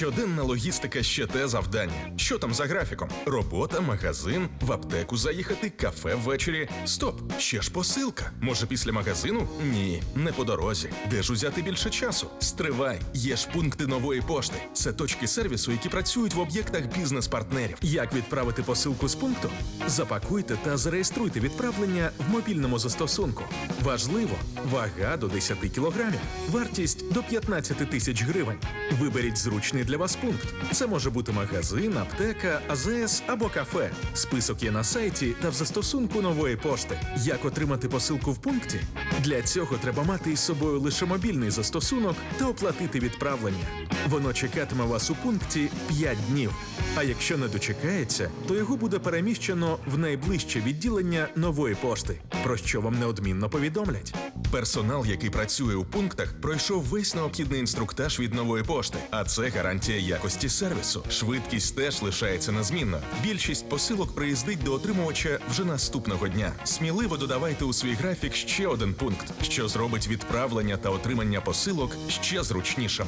Щоденна логістика ще те завдання. Що там за графіком? Робота, магазин, в аптеку заїхати, кафе ввечері. Стоп, ще ж посилка. Може, після магазину? Ні, не по дорозі. Де ж узяти більше часу? Стривай, є ж пункти нової пошти. Це точки сервісу, які працюють в об'єктах бізнес-партнерів. Як відправити посилку з пункту? Запакуйте та зареєструйте відправлення в мобільному застосунку. Важливо, вага до 10 кілограмів, вартість до 15 тисяч гривень. Виберіть зручний для вас пункт. Це може бути магазин, аптека, АЗС або кафе. Список є на сайті та в застосунку нової пошти. Як отримати посилку в пункті? Для цього треба мати із собою лише мобільний застосунок та оплатити відправлення. Воно чекатиме вас у пункті 5 днів. А якщо не дочекається, то його буде переміщено в найближче відділення нової пошти, про що вам неодмінно повідомлять. Персонал, який працює у пунктах, пройшов весь необхідний інструктаж від нової пошти, а це гарантія якості сервісу. Швидкість теж лишається незмінною. Більшість посилок приїздить до отримувача вже наступного дня. Сміливо додавайте у свій графік ще один пункт, що зробить відправлення та отримання посилок ще зручнішим.